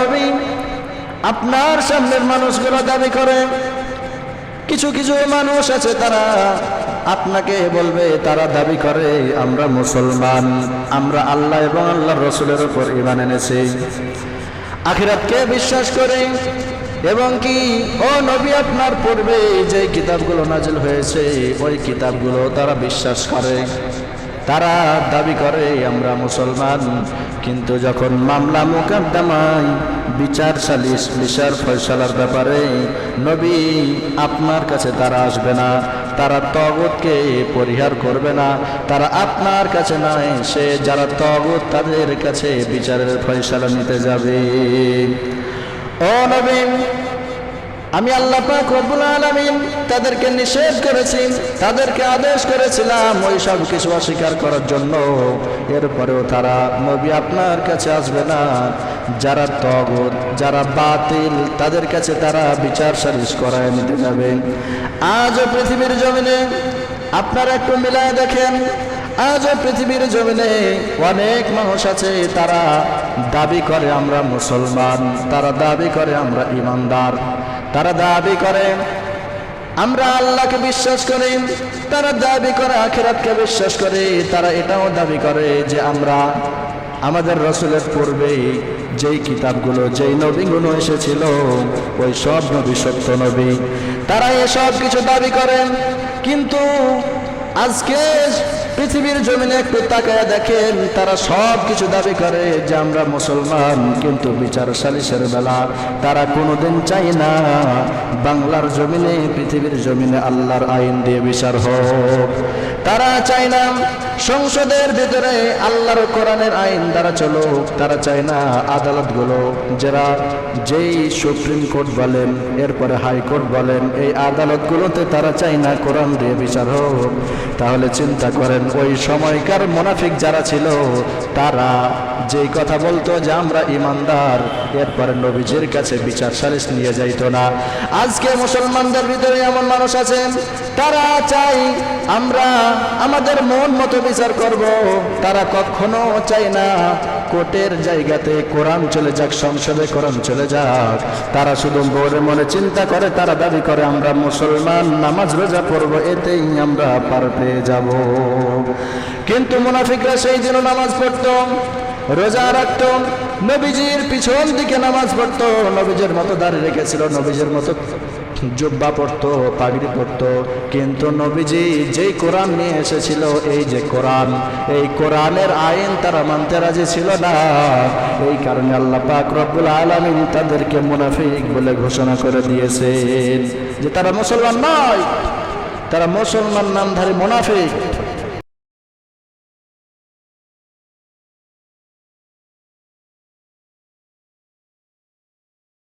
নবী, আপনার সামনের মানুষগুলো দাবি করে। কিছু কিছু মানুষ আছে তারা আপনাকে বলবে, তারা দাবি করে, আমরা মুসলমান, আমরা আল্লাহ এবং আল্লাহর রসুলের উপর ইমান এনেছি। আখিরাতকে বিশ্বাস করে, এবং কি, ও নবী, আপনার পূর্বে যে কিতাবগুলো নাজিল হয়েছে, ওই কিতাবগুলো তারা বিশ্বাস করে। তারা দাবি করে, আমরা মুসলমান। কিন্তু যখন মামলা মোকদ্দমায় বিচার সালিশ বিচার ফয়সালার ব্যাপারে, নবী, আপনার কাছে তারা আসবে না। তারা তগতকে পরিহার করবে না। তারা আপনার কাছে নয়, সে যারা তগত তাদের কাছে বিচারের ফয়সালা নিতে যাবে। ও নবী আমি আল্লাহ পাক রব্বুল আলামিন তাদেরকে নিষেধ করেছি, তাদেরকে আদেশ করেছিলাম ওই সব কিছু অস্বীকার করার জন্য। এরপরেও তারা নবী আপনার কাছে আসবে না। যারা তগত, যারা বাতিল, তাদের কাছে তারা বিচার সালিশ করায় নিতে যাবে। আজও পৃথিবীর জমিনে আপনারা একটু মিলায় দেখেন আজও পৃথিবীর জমিনে অনেক মানুষ আছে, তারা দাবি করে আমরা মুসলমান, তারা দাবি করে আমরা ইমানদার। তারা দাবি করে, আমরা আল্লাহকে বিশ্বাস করি, তারা দাবি করে, আখেরাতকে বিশ্বাস করে, তারা এটাও দাবি করে যে আমরা আমাদের রসুলের পূর্বে যেই কিতাবগুলো, যেই নবীগুলো এসেছিল, ওই সব নবী সত্য নবী। তারা এসব কিছু দাবি করেন কিন্তু আজকে পৃথিবীর জমিনে একটু তাকায় দেখেন, তারা সব কিছু দাবি করে যে আমরা মুসলমান, কিন্তু বিচার সালিসের বেলা তারা কোনোদিন চাই না। বাংলার জমিনে, পৃথিবীর জমিনে আল্লাহর আইন দিয়ে বিচার হোক। তারা চায় না সংসদের ভিতরে আল্লাহর কোরআনের আইন দ্বারা চলো তারা চায় না আদালতগুলো। যারা যেই সুপ্রিম কোর্ট বলেন, এরপরে হাইকোর্ট বলেন, এই আদালতগুলোতে তারা চায় না কোরআন দিয়ে বিচার হোক। তাহলে চিন্তা করেন, ওই সময়কার মোনাফিক যারা ছিল, তারা যেই কথা বলতো যে আমরা ইমানদার, এরপরে নবীজির কাছে বিচার সালিশ নিয়ে যাইতো না। আজকে মুসলমানদের ভিতরে এমন মানুষ আছেন, তারা চাই আমরা আমাদের মন মতো বিচার করব। তারা কখনো চাই না কোর্টের জায়গাতে কোরআন চলে যাক, সংসদে কোরআন চলে যাক। তারা শুধু মনে মনে চিন্তা করে, তারা দাবি করে, আমরা মুসলমান, নামাজ রোজা পড়ব, এতেই আমরা পার পেয়ে যাব। কিন্তু মুনাফিকরা সেই দিন নামাজ পড়তো। রোজা রাখতো, নবীজির পিছন দিকে নামাজ পড়তো, নবীজের মতো দাঁড়িয়ে রেখেছিল, নবীজের মতো জুব্বা পড়তো, পাগড়ি পড়তো। কিন্তু নবীজি যেই কোরআন নিয়ে এসেছিল, এই যে কোরআন, এই কোরআনের আইন তারা মানতে রাজি ছিল না। এই কারণে আল্লাহ পাক রব্বুল আলামিন তাদেরকে মুনাফিক বলে ঘোষণা করে দিয়েছেন যে তারা মুসলমান নয়, তারা মুসলমান নামধারী মুনাফিক।